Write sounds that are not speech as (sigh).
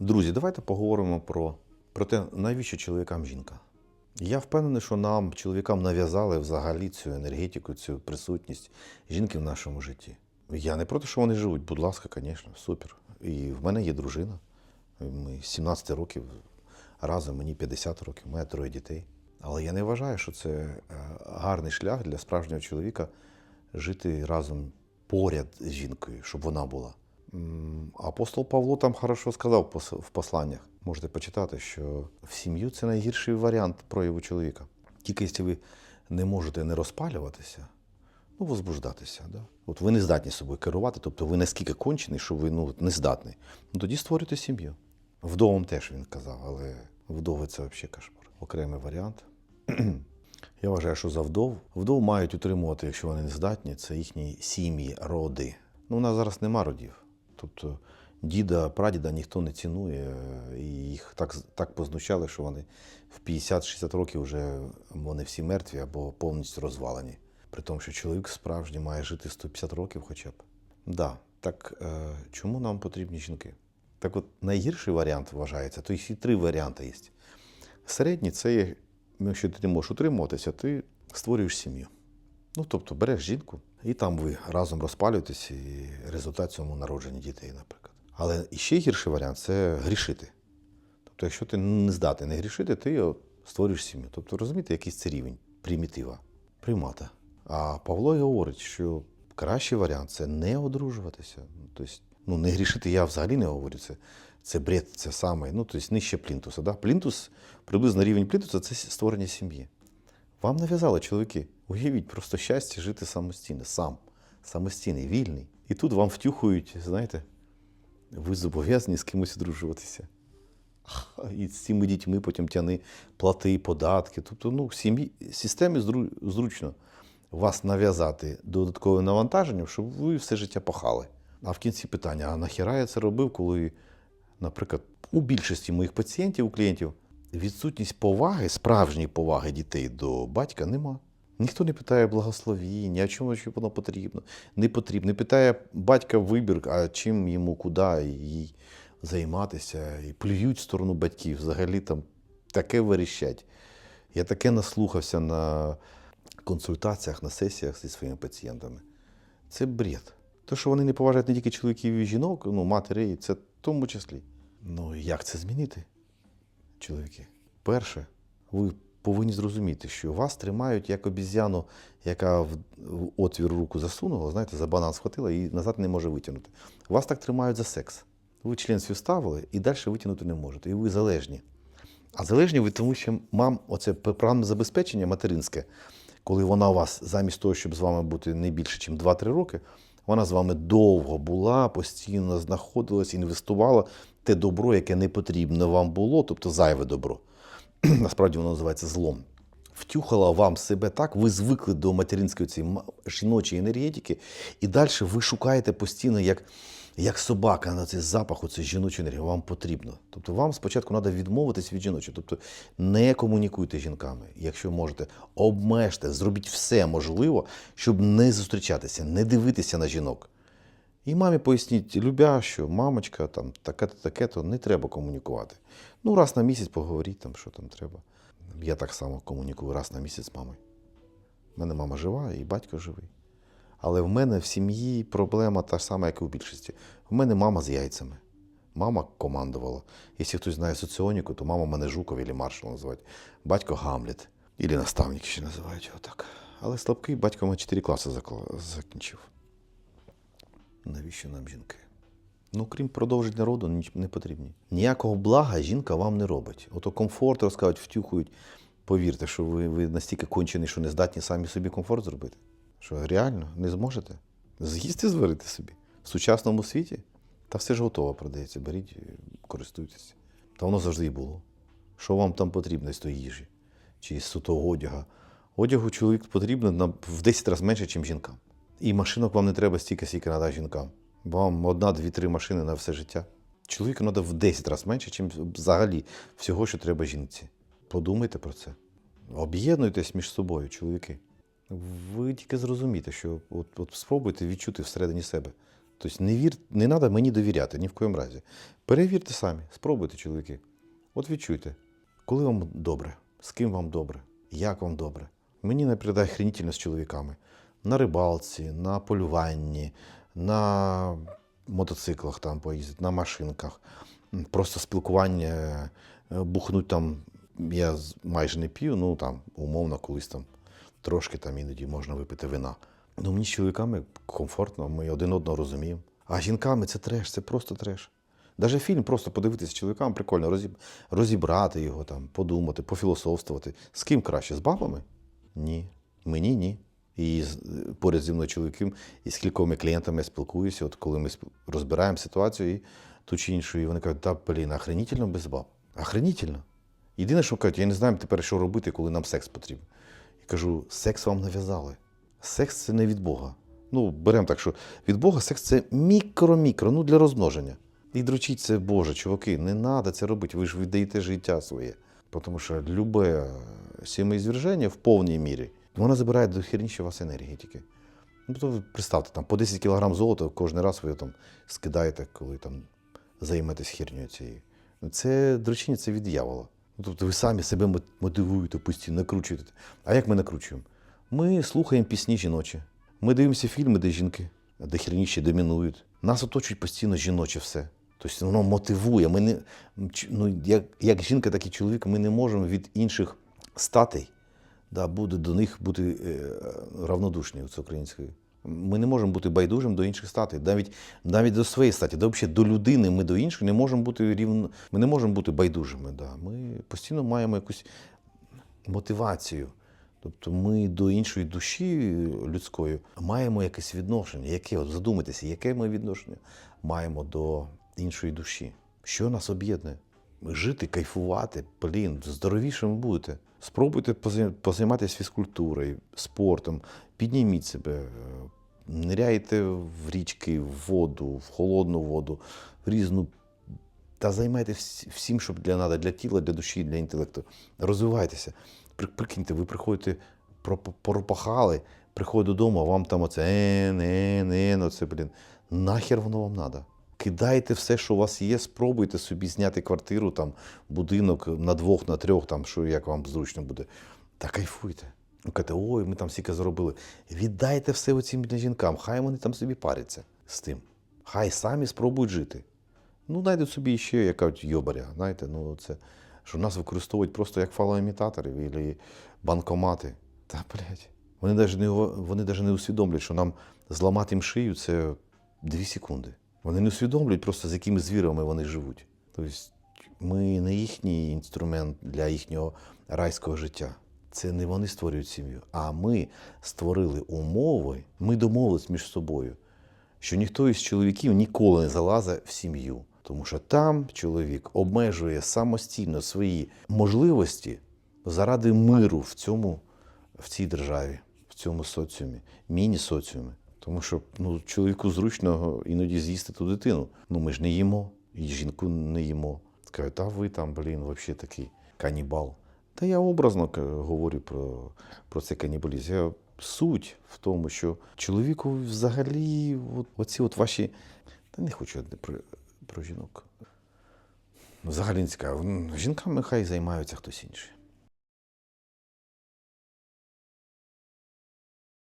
Друзі, давайте поговоримо про, про те, навіщо чоловікам жінка. Я впевнений, що нам, чоловікам, нав'язали взагалі цю енергетику, цю присутність жінки в нашому житті. Я не проти, що вони живуть, будь ласка, звісно, супер. І в мене є дружина. Ми 17 років разом, мені 50 років, має троє дітей. Але я не вважаю, що це е, гарний шлях для справжнього чоловіка жити разом поряд з жінкою, щоб вона була. Апостол Павло там хорошо сказав в посланнях. Можете почитати, що в сім'ю це найгірший варіант прояву чоловіка. Тільки якщо ви не можете не розпалюватися, ну, возбуждатися. Да? От ви не здатні собою керувати, тобто ви наскільки кончений, що ви ну, не здатний. Ну тоді створюйте сім'ю. Вдовам теж він казав, але вдови це взагалі кошмар. Окремий варіант. (clears throat) Я вважаю, що за вдов вдов мають утримувати, якщо вони не здатні, це їхні сім'ї, роди. Ну, у нас зараз нема родів. Тобто діда, прадіда ніхто не цінує, і їх так, так познущали, що вони в 50-60 років вже вони всі мертві або повністю розвалені. При тому, що чоловік справжній має жити 150 років хоча б. Да, так е, чому нам потрібні жінки? Так от найгірший варіант вважається, то їх і три варіанти є. Середній це є, якщо ти не можеш утримуватися, ти створюєш сім'ю. Ну, тобто береш жінку, і там ви разом розпалюєтесь, і результат цьому народження дітей, наприклад. Але ще гірший варіант це грішити. Тобто, якщо ти не здатний не грішити, ти створюєш сім'ю. Тобто, розумієте, якийсь це рівень примітива, примата. А Павло говорить, що кращий варіант це не одружуватися. Тобто, ну, не грішити я взагалі не говорю. Це, це бред, це саме, ну, тобто нижче плінтуса. Да? Плінтус, приблизно рівень плінтуса це створення сім'ї. Вам нав'язали чоловіки. Уявіть просто щастя жити самостійно, сам, самостійний, вільний. І тут вам втюхують, знаєте, ви зобов'язані з кимось одружуватися. І з цими дітьми потім тяни плати, податки. Тобто, ну, в сім'ї системі зручно вас нав'язати додатковим навантаженням, щоб ви все життя пахали. А в кінці питання: а нахіра я це робив, коли, наприклад, у більшості моїх пацієнтів, у клієнтів, відсутність поваги, справжньої поваги дітей до батька нема. Ніхто не питає благословіння, а чому що воно потрібно, не потрібно. Не питає батька вибір, а чим йому куди їй займатися. І плюють в сторону батьків. Взагалі там таке верещать. Я таке наслухався на консультаціях, на сесіях зі своїми пацієнтами. Це бред. Те, що вони не поважають не тільки чоловіків і жінок, ну, матерей, це в тому числі. Ну, як це змінити? чоловіки. Перше, ви повинні зрозуміти, що вас тримають як обіз'яну, яка в отвір руку засунула, знаєте, за банан схватила і назад не може витягнути. Вас так тримають за секс. Ви член свій вставили і далі витягнути не можете. І ви залежні. А залежні ви тому, що мам, оце програмне забезпечення материнське, коли вона у вас замість того, щоб з вами бути не більше, ніж 2-3 роки, вона з вами довго була, постійно знаходилась, інвестувала те добро, яке не потрібно вам було, тобто зайве добро. (clears throat) Насправді воно називається злом. Втюхала вам себе так, ви звикли до материнської цієї жіночої енергетики, і далі ви шукаєте постійно, як, як собака на цей запах, оцей жіночої енергії. Вам потрібно. Тобто вам спочатку треба відмовитись від жіночої. Тобто не комунікуйте з жінками. Якщо можете, обмежте, зробіть все можливе, щоб не зустрічатися, не дивитися на жінок. І мамі поясніть, любя, що мамочка, там таке-то, таке-то, не треба комунікувати. Ну, раз на місяць поговоріть, там, що там треба. Я так само комунікую раз на місяць з мамою. У мене мама жива і батько живий. Але в мене в сім'ї проблема та ж сама, як і у більшості. В мене мама з яйцями. Мама командувала. Якщо хтось знає соціоніку, то мама мене Жуков або маршал називають. Батько Гамлет. Ілі наставник ще називають його так. Але слабкий батько мене 4 класи закінчив. Навіщо нам жінки? Ну, крім продовження роду, не потрібні. Ніякого блага жінка вам не робить. Ото комфорт розкажуть, втюхують. Повірте, що ви, ви настільки кончені, що не здатні самі собі комфорт зробити. Що реально не зможете? З'їсти зварити собі в сучасному світі? Та все ж готово продається. Беріть, і користуйтесь. Та воно завжди і було. Що вам там потрібно з тої їжі? Чи з того одяга? Одягу чоловік потрібно в 10 разів менше, ніж жінкам. І машинок вам не треба стільки, скільки треба жінкам. Вам одна, дві, три машини на все життя. Чоловіку треба в 10 разів менше, ніж взагалі всього, що треба жінці. Подумайте про це. Об'єднуйтесь між собою, чоловіки. Ви тільки зрозумієте, що от, от спробуйте відчути всередині себе Тобто не, вір, не треба мені довіряти ні в коєму разі. Перевірте самі, спробуйте, чоловіки. От відчуйте, коли вам добре, з ким вам добре, як вам добре. Мені наприклад, хренітельно з чоловіками. На рибалці, на полюванні, на мотоциклах там поїздити, на машинках. Просто спілкування, е, бухнуть там, я майже не п'ю, ну там, умовно, колись там трошки там іноді можна випити вина. Ну, мені з чоловіками комфортно, ми один одного розуміємо. А жінками це треш, це просто треш. Даже фільм просто подивитися з чоловіками прикольно, розіб... розібрати його, там, подумати, пофілософствувати. З ким краще? З бабами? Ні. Мені ні. І поряд зі мною чоловіком, і з кількома клієнтами я спілкуюся, от коли ми розбираємо ситуацію і ту чи іншу, і вони кажуть, та блін, охренітельно без баб. Охренітельно. Єдине, що кажуть, я не знаю тепер, що робити, коли нам секс потрібен. Я кажу, секс вам нав'язали. Секс це не від Бога. Ну, беремо так, що від Бога секс це мікро-мікро, ну для розмноження. І дрочіть це Боже, чуваки, не треба це робити, ви ж віддаєте життя своє. Тому що любе сімейзверження в повній мірі, воно забирає до херніше у вас енергії тільки. Ну, то ви представте, там по 10 кг золота кожен раз ви там скидаєте, коли там займетесь хернею цією. Ну, Це дрочіння це від дьявола. Ну, тобто ви самі себе мотивуєте постійно, накручуєте. А як ми накручуємо? Ми слухаємо пісні жіночі. Ми дивимося фільми, де жінки, де херніші домінують. Нас оточують постійно жіноче все. Тобто воно мотивує. Ми не, ну, як, як жінка, так і чоловік, ми не можемо від інших статей да, буде до них бути е, равнодушні це українською. Ми не можемо бути байдужим до інших статей, навіть, навіть до своєї статі, да, взагалі до людини ми до інших не можемо бути рівно, ми не можемо бути байдужими. Да. Ми постійно маємо якусь мотивацію. Тобто ми до іншої душі людської маємо якесь відношення. Яке, от задумайтеся, яке ми відношення маємо до іншої душі? Що нас об'єднує? Жити, кайфувати, блін, здоровішими будете. Спробуйте позай- позайматися фізкультурою, спортом, підніміть себе, е, ниряйте в річки, в воду, в холодну воду, в різну та займайтеся всім, що для надо, для тіла, для душі, для інтелекту. Розвивайтеся. Прикиньте, ви приходите, пропа- пропахали, приходите додому, а вам там оце ен, ен, ен, оце, блін. Нахер воно вам треба? Кидайте все, що у вас є, спробуйте собі зняти квартиру, там, будинок на двох, на трьох, там, що як вам зручно буде. Та кайфуйте. Ви кажете, ой, ми там стільки заробили. Віддайте все оцім жінкам, хай вони там собі паряться з тим. Хай самі спробують жити. Ну, знайдуть собі ще яка йобаря, знаєте, ну це, що нас використовують просто як фалоімітаторів або банкомати. Та, блядь, вони навіть не, вони навіть не усвідомлюють, що нам зламати їм шию це дві секунди. Вони не усвідомлюють просто, з якими звірами вони живуть. Тобто ми не їхній інструмент для їхнього райського життя. Це не вони створюють сім'ю, а ми створили умови, ми домовились між собою що ніхто із чоловіків ніколи не залазить в сім'ю, тому що там чоловік обмежує самостійно свої можливості заради миру в цьому, в цій державі, в цьому соціумі, міні-соціумі. Тому що ну, чоловіку зручно іноді з'їсти ту дитину. Ну ми ж не їмо, і жінку не їмо. Скажуть, та ви там, блін, взагалі такий канібал. Та я образно говорю про, про цей канібалізм. Я суть в тому, що чоловіку взагалі от, оці от ваші. Та не хочу про, про жінок. Взагалі не цікаво. Жінками хай займаються хтось інший.